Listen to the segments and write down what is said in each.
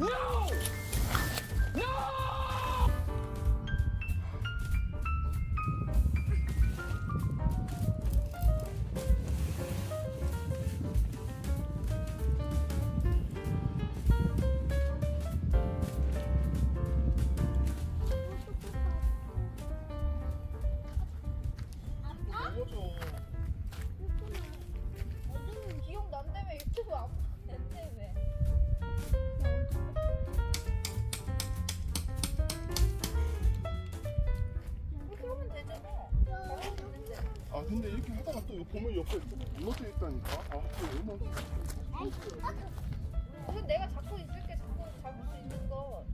어 근데 이렇게 하다가 또 보면 옆에 무너져 있다니까. 아, 또 무너져. 그건 내가 잡고 있을게 잡고 잡을 수 있는 거.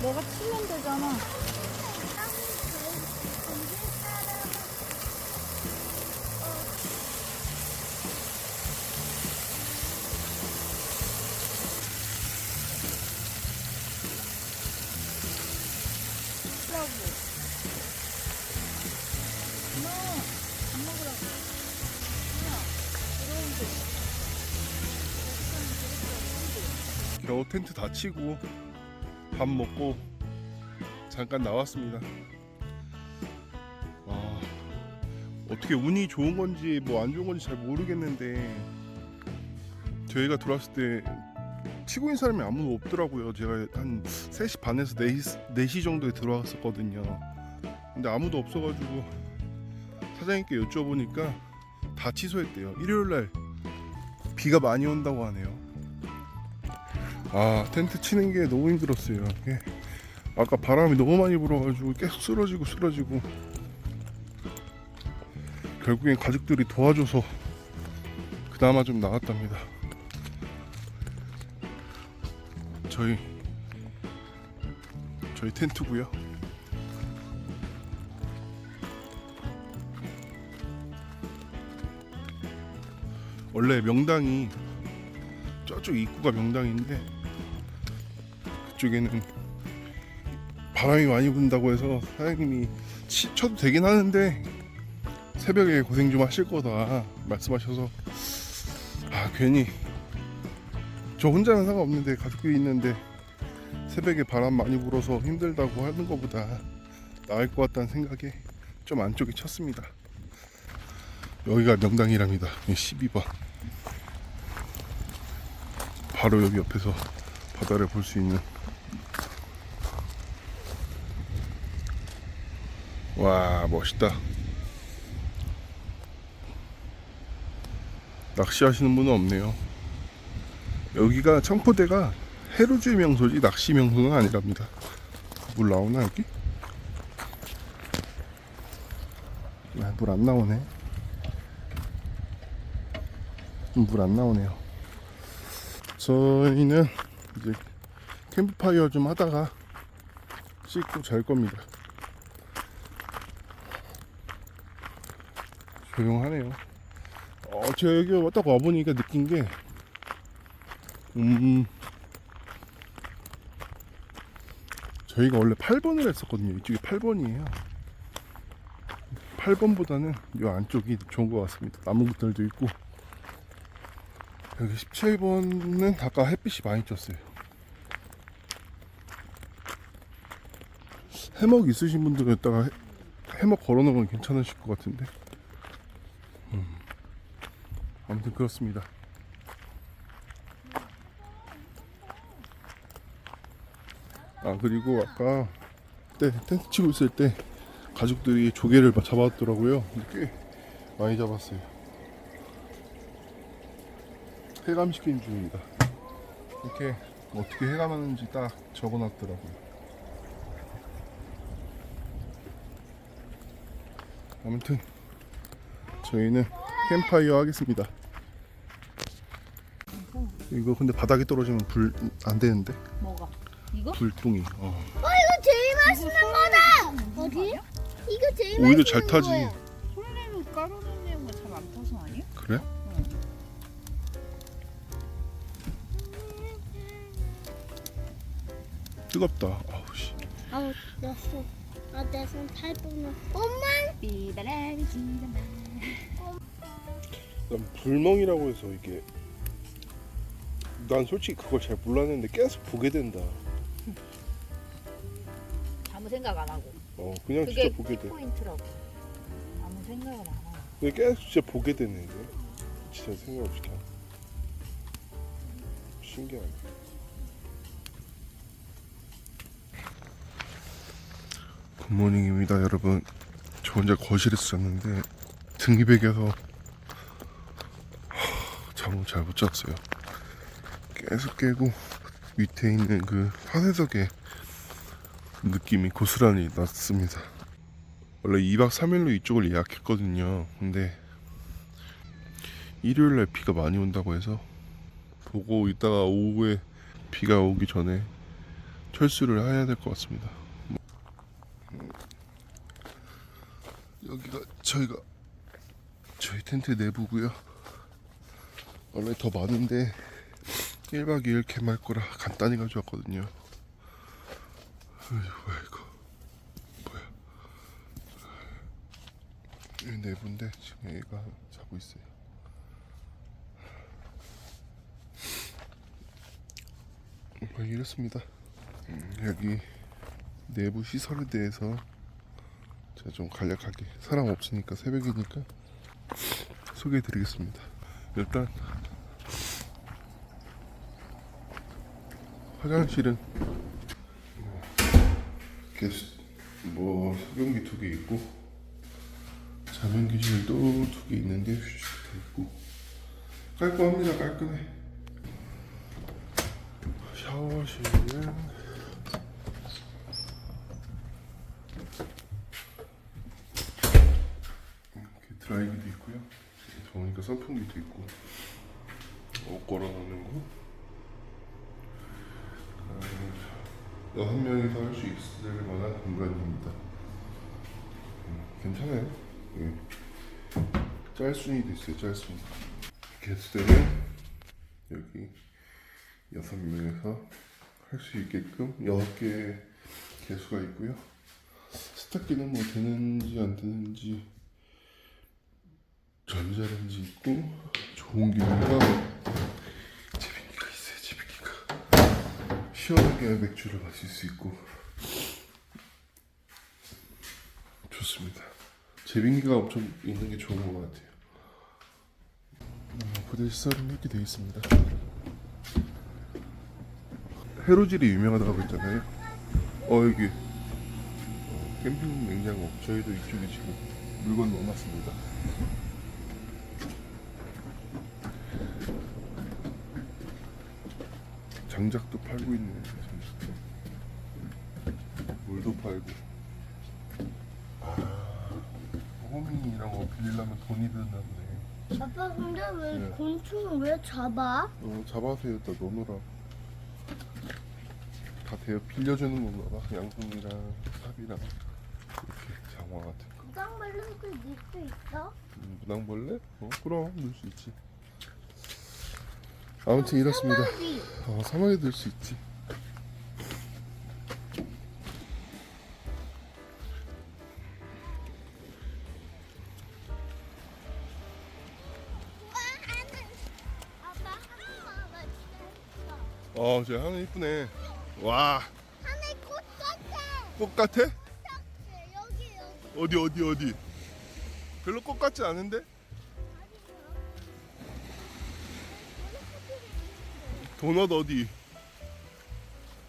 너가 치면 되잖아. 겨우 텐트 다 치고 밥 먹고 잠깐 나왔습니다. 와 어떻게 운이 좋은 건지 뭐 안 좋은 건지 잘 모르겠는데 저희가 들어왔을 때 치고 있는 사람이 아무도 없더라고요. 제가 한 3시 반에서 4시, 4시 정도에 들어왔었거든요. 근데 아무도 없어가지고 사장님께 여쭤보니까 다 취소했대요. 일요일 날 비가 많이 온다고 하네요. 아 텐트 치는 게 너무 힘들었어요. 이게 아까 바람이 너무 많이 불어가지고 계속 쓰러지고 쓰러지고 결국엔 가족들이 도와줘서 그나마 좀 나았답니다. 저희 저희 텐트고요. 원래 명당이 저쪽 입구가 명당인데 그쪽에는 바람이 많이 분다고 해서 사장님이 치, 쳐도 되긴 하는데 새벽에 고생 좀 하실 거다 말씀하셔서 아 괜히 저 혼자는 상관없는데 가족들이 있는데 새벽에 바람 많이 불어서 힘들다고 하는 것보다 나을 것 같다는 생각에 좀 안쪽에 쳤습니다. 여기가 명당이랍니다. 12번. 바로 여기 옆에서 바다를 볼 수 있는 와 멋있다. 낚시하시는 분은 없네요. 여기가 청포대가 해루주의 명소지 낚시 명소는 아니랍니다. 물 나오나 여기? 아, 물안 나오네. 물 안 나오네요. 저희는 이제 캠프파이어 좀 하다가 씻고 잘 겁니다. 조용하네요. 어, 제가 여기 딱 와보니까 느낀 게, 음, 저희가 원래 8번을 했었거든요. 이쪽이 8번이에요. 8번보다는 이 안쪽이 좋은 것 같습니다. 나무들도 있고, 여기 17번은 아까 햇빛이 많이 쪘어요. 해먹 있으신 분들은 해- 해먹 걸어놓으면 괜찮으실 것 같은데. 음. 아무튼 그렇습니다. 아 그리고 아까 때 텐트 치고 있을 때 가족들이 조개를 잡았더라고요. 꽤 많이 잡았어요. 폐감시킨 중입니다. 이렇게 어떻게 해가는지 딱 적어놨더라고요. 아무튼 저희는 캠파이어 하겠습니다. 이거 근데 바닥에 떨어지면 불 안 되는데 뭐가? 이거? 불똥이. 어. 이거 제일 맛있는 거다. 어디? 이거 제일 오히려 맛있는 잘 타지. 거야. 솔레는 까르르네오가 잘안 타서 아니야? 그래? 뜨겁다. 아우 씨. 아우 내 손. 아내 손 탈뻔했어. 엄마. 삐바라비지바라 난 불멍이라고 해서 이게 난 솔직히 그걸 잘 몰랐는데 계속 보게 된다. 아무 생각 안 하고 어 그냥 그게 진짜 보게 돼. 포인트라고 아무 생각을 안 하고 근데 계속 진짜 보게 되네 이제. 진짜 생각 없이 그냥. 신기하네. 굿모닝입니다 여러분. 저 혼자 거실에서 잤는데 등이백에서 잠을 잘 못 잤어요. 계속 깨고 밑에 있는 그 화쇄석에 느낌이 고스란히 났습니다. 원래 2박 3일로 이쪽을 예약했거든요. 근데 일요일 날 비가 많이 온다고 해서 보고 있다가 오후에 비가 오기 전에 철수를 해야 될 것 같습니다. 음, 여기가 저희가 저희 텐트 내부고요. 원래 더 많은데 1박 2일 캠할 거라 간단히 가져왔거든요. 뭐야 이거 뭐야 여기 내부인데 지금 얘가 자고 있어요. 뭐 이렇습니다. 음, 여기 내부 시설에 대해서 제가 좀 간략하게 사람 없으니까 새벽이니까 소개해 드리겠습니다. 일단 화장실은 뭐 소변기 두 개 있고 자변기실도 두 개 있는데 휴식도 있고. 깔끔합니다 깔끔해. 샤워실은 이렇게 드라이기도 있고요. 더우니까 선풍기도 있고. 옷 걸어놓는 거 아, 여섯 명이서 할 수 있을 만한 공간입니다 음, 괜찮아요 예. 짤순이도 있어요 짤순이 게스트는 여기 여섯 명에서 할 수 있게끔 여섯 개의 개수가 있고요. 세탁기는 뭐 되는지 안 되는지 전자레인지 있고 좋은 기능과 제빙기가 있어요. 제빙기가 시원하게 맥주를 마실 수 있고 좋습니다. 제빙기가 엄청 있는 게 좋은 것 같아요. 어, 부대 시설은 이렇게 되어 있습니다. 해로질이 유명하다고 했잖아요. 어 여기 어, 캠핑 냉장고 저희도 이쪽에 지금 물건 넣어놨습니다. 장작도 팔고 있네. 장작도. 물도 팔고. 아, 호밍이랑 거 빌리려면 돈이 드나 보네. 아빠 근데 왜 네. 곤충을 왜 잡아? 어, 잡아서 여기다 넣어놓으라. 다 대여 빌려주는 건가 봐. 양손이랑 삽이랑 이렇게 장화 같은 거. 무당벌레 그닐수 있어? 음, 무당벌레? 어, 그럼 넣을 수 있지. 아무튼 이렇습니다. 어, 사막에 넣을 수 있지. 어, 저 하늘 이쁘네. 와, 하늘 꽃 같아. 꽃 같아? 여기 여기 어디 어디 어디? 별로 꽃 같지 않은데? 도넛 어디?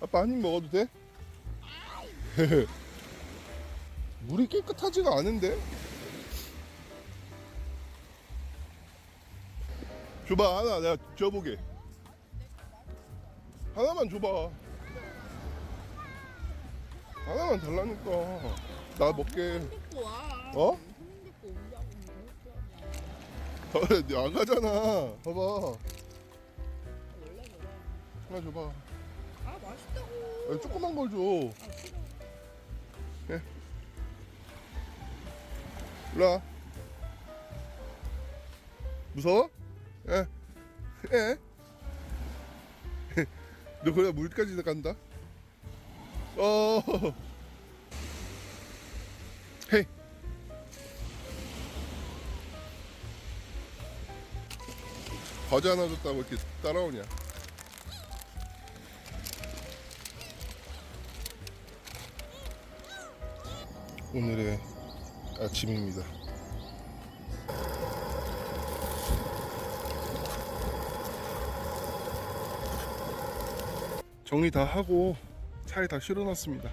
아빠 한 입 먹어도 돼? 물이 깨끗하지가 않은데? 줘봐 하나 내가 줘보게 하나만 줘봐. 하나만 달라니까. 나 먹게. 어? 어, 안 가잖아. 봐봐. 하나 줘봐. 아 맛있다고. 아, 조그만 걸 줘. 아 싫어. 일로 와. 무서워? 예. 예. 너 그래 물까지 간다? 어. 헤이. 과자 하나 줬다고 이렇게 따라오냐? 오늘의 아침입니다. 정리 다 하고 차에 다 실어놨습니다.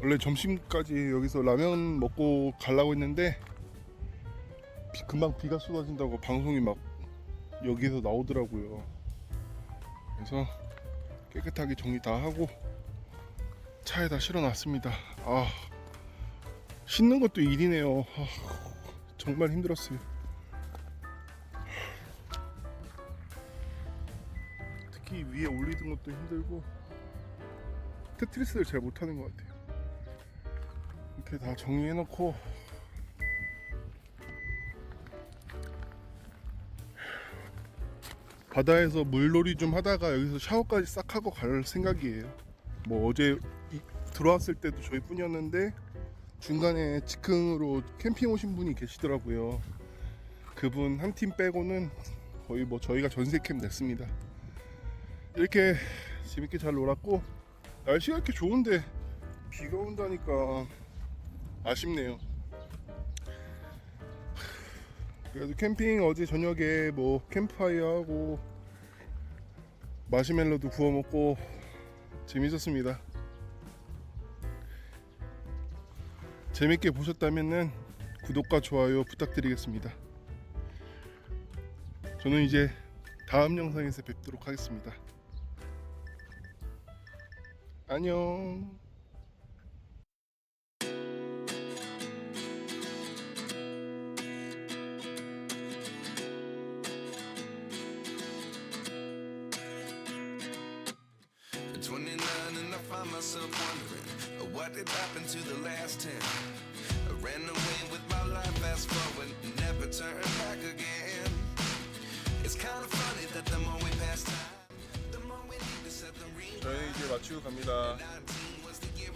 원래 점심까지 여기서 라면 먹고 가려고 했는데 비- 금방 비가 쏟아진다고 방송이 막 여기서 나오더라고요. 그래서 깨끗하게 정리 다 하고 차에 다 실어놨습니다. 아 씻는 것도 일이네요. 아, 정말 힘들었어요. 특히 위에 올리는 것도 힘들고 테트리스를 잘 못하는 것 같아요. 이렇게 다 정리해놓고 바다에서 물놀이 좀 하다가 여기서 샤워까지 싹 하고 갈 생각이에요. 뭐 어제 이- 들어왔을 때도 저희뿐이었는데 중간에 즉흥으로 캠핑 오신 분이 계시더라고요. 그분 한 팀 빼고는 거의 뭐 저희가 전세 캠 냈습니다. 이렇게 재밌게 잘 놀았고 날씨가 이렇게 좋은데 비가 온다니까 아쉽네요. 그래도 캠핑 어제 저녁에 뭐 캠프파이어 하고 마시멜로도 구워 먹고 재밌었습니다. 재밌게 보셨다면은 구독과 좋아요 부탁드리겠습니다. 저는 이제 다음 영상에서 뵙도록 하겠습니다. 안녕. uh, what did happen to the last 10. I ran away with my life, fast forward, never turn back again. It's kind of funny that the more we pass time, the more we need to set the ring. 저희 이제 마치고 갑니다. 19 was the year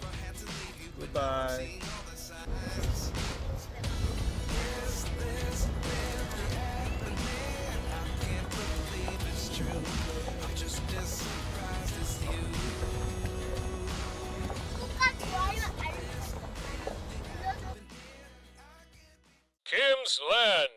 land.